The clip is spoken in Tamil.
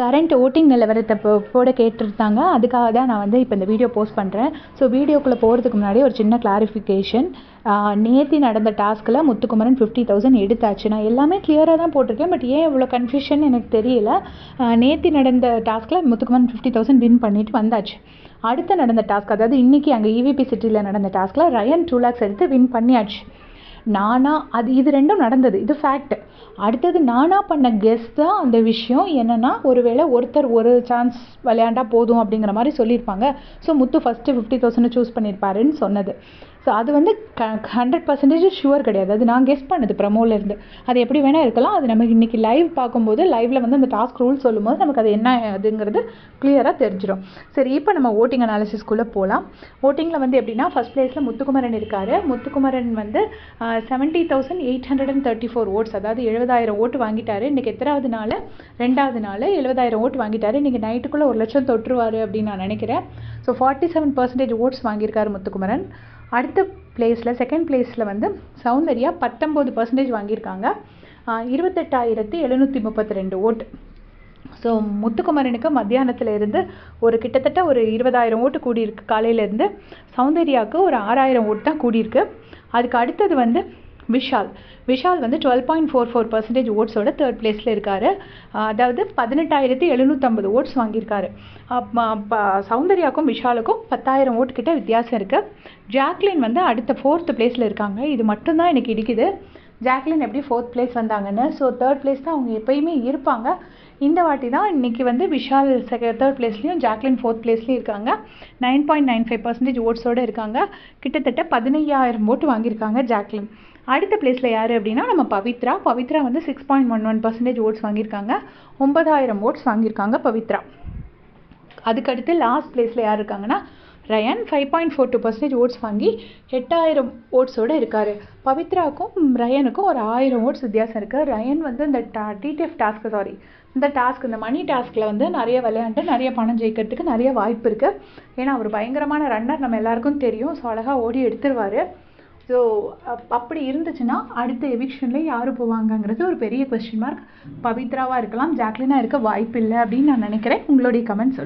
கரண்ட் ஓட்டிங் நிலவரத்தை போ போட கேட்டிருந்தாங்க. அதுக்காக தான் நான் வந்து இப்போ இந்த வீடியோ போஸ்ட் பண்ணுறேன் ஸோ வீடியோக்குள்ளே போகிறதுக்கு முன்னாடி ஒரு சின்ன கிளாரிஃபிகேஷன் நேத்தி நடந்த டாஸ்கில் முத்துக்குமரன் ஃபிஃப்டி தௌசண்ட் எடுத்தாச்சு. நான் எல்லாமே கிளியராக தான் போட்டிருக்கேன். பட் ஏன் இவ்வளோ கன்ஃபியூஷன் எனக்கு தெரியல. நேத்தி நடந்த டாஸ்கில் முத்துக்குமரன் ஃபிஃப்டி தௌசண்ட் வின் பண்ணிட்டு வந்தாச்சு. அடுத்து நடந்த டாஸ்க் அதாவது இன்றைக்கி அங்கே இவிபி சிட்டியில் நடந்த டாஸ்கில் ரயன் டூ லேக்ஸ் எடுத்து வின் பண்ணியாச்சு. நானாக அது இது ரெண்டும் நடந்தது. இது ஃபேக்ட் அடுத்தது நானாக பண்ண கெஸ் தான் அந்த விஷயம். என்னென்னா ஒருவேளை ஒருத்தர் ஒரு சான்ஸ் விளையாண்டா போதும் அப்படிங்கிற மாதிரி சொல்லியிருப்பாங்க. So Muthu first fifty thousand choose பண்ணியிருப்பாருன்னு சொன்னது. ஸோ அது வந்து க ஹண்ட்ரட் பர்சன்டேஜ் ஷுவர் கிடையாது. அது நான் கெஸ் பண்ணது ப்ரமோலேருந்து அது எப்படி வேணால் இருக்கலாம். அது நமக்கு இன்றைக்கி லைவ் பார்க்கும்போது லைவில் வந்து அந்த டாஸ்க் ரூல் சொல்லும்போது நமக்கு அது என்ன அதுங்கிறது கிளியராக தெரிஞ்சிடும் சரி இப்போ நம்ம ஓட்டிங் அனாலிசிஸ்க்குள்ளே போகலாம் ஓட்டிங்கில் வந்து எப்படின்னா ஃபஸ்ட் ப்ளேஸில் முத்துக்குமரன் இருக்கார். முத்துக்குமரன் வந்து seventy thousand eight hundred and thirty four votes அதாவது எழுபதாயிரம் ஓட்டு வாங்கிட்டார். இன்றைக்கி எத்தனாவது நாள்? ரெண்டாவது நாள். எழுபதாயிரம் ஓட்டு வாங்கிட்டார். இன்றைக்கி நைட்டுக்குள்ளே ஒரு லட்சம் தொற்றுவார் அப்படின்னு நான் நினைக்கிறேன். So forty seven percentage votes வாங்கியிருக்காரு முத்துக்குமரன். அடுத்த பிளேஸில் செகண்ட் பிளேஸில் வந்து சௌந்தர்யா பத்தொம்போது பர்சன்டேஜ் வாங்கியிருக்காங்க. இருபத்தெட்டாயிரத்தி எழுநூற்றி முப்பத்தி ரெண்டு ஓட்டு. ஸோ முத்துக்குமரனுக்கு மத்தியானத்தில் இருந்து ஒரு கிட்டத்தட்ட ஒரு இருபதாயிரம் ஓட்டு கூடியிருக்கு. காலையிலேருந்து சௌந்தர்யாவுக்கு ஒரு ஆறாயிரம் ஓட்டு தான் கூடியிருக்கு. அதுக்கு அடுத்தது வந்து விஷால். விஷால் வந்து twelve point four four percentage ஓட்ஸோட third பிளேஸில் இருக்கார். அதாவது பதினெட்டாயிரத்தி எழுநூற்றம்பது ஓட்ஸ் வாங்கியிருக்காரு. சௌந்தர்யாவுக்கும் விஷாலுக்கும் பத்தாயிரம் ஓட்டு கிட்ட வித்தியாசம் இருக்குது ஜாக்லின் வந்து அடுத்த ஃபோர்த்து பிளேஸில் இருக்காங்க. இது மட்டும்தான் எனக்கு இடிக்குது. ஜாக்லின் எப்படி ஃபோர்த் பிளேஸ் வந்தாங்கன்னு ஸோ தேர்ட் பிளேஸ் தான் அவங்க எப்பயுமே இருப்பாங்க. இந்த வாட்டி தான் இன்றைக்கி வந்து விஷால் செக தேர்ட் பிளேஸ்லேயும் ஜாக்லின் ஃபோர்த் பிளேஸ்லேயும் இருக்காங்க. Nine point nine five percentage ஓட்ஸோடு இருக்காங்க. கிட்டத்தட்ட பதினையாயிரம் ஓட்டு வாங்கியிருக்காங்க ஜாக்லின். அடுத்த பிளேஸில் யார் அப்படின்னா நம்ம பவித்ரா. பவித்ரா வந்து six point one one percentage votes வாங்கியிருக்காங்க. ஒன்பதாயிரம் ஓட்ஸ் வாங்கியிருக்காங்க பவித்ரா. அதுக்கடுத்து லாஸ்ட் பிளேஸில் யார் இருக்காங்கன்னா Rayan five point four two percentage votes வாங்கி எட்டாயிரம் ஓட்ஸோடு இருக்கார். பவித்ராவுக்கும் ரயனுக்கும் ஒரு ஆயிரம் ஓட்ஸ் வித்தியாசம் இருக்குது ரயன் வந்து இந்த டா டிடிஎஃப் டாஸ்க்கு சாரி இந்த டாஸ்க் இந்த மணி டாஸ்கில் வந்து நிறைய விளையாண்டு நிறைய பணம் ஜெயிக்கிறதுக்கு நிறைய வாய்ப்பு இருக்குது ஏன்னா அவர் பயங்கரமான ரன்னர் நம்ம எல்லாருக்கும் தெரியும். ஸோ அழகாக ஓடி எடுத்துருவார். ஸோ அப்படி இருந்துச்சுன்னா அடுத்த எவிக்ஷனில் யார் போவாங்கங்கிறது ஒரு பெரிய கொஸ்டின் மார்க் பவித்ராவாக இருக்கலாம் ஜாக்லினாக இருக்க வாய்ப்பு இல்லை அப்படின்னு நான் நினைக்கிறேன். உங்களுடைய கமெண்ட் சொல்லு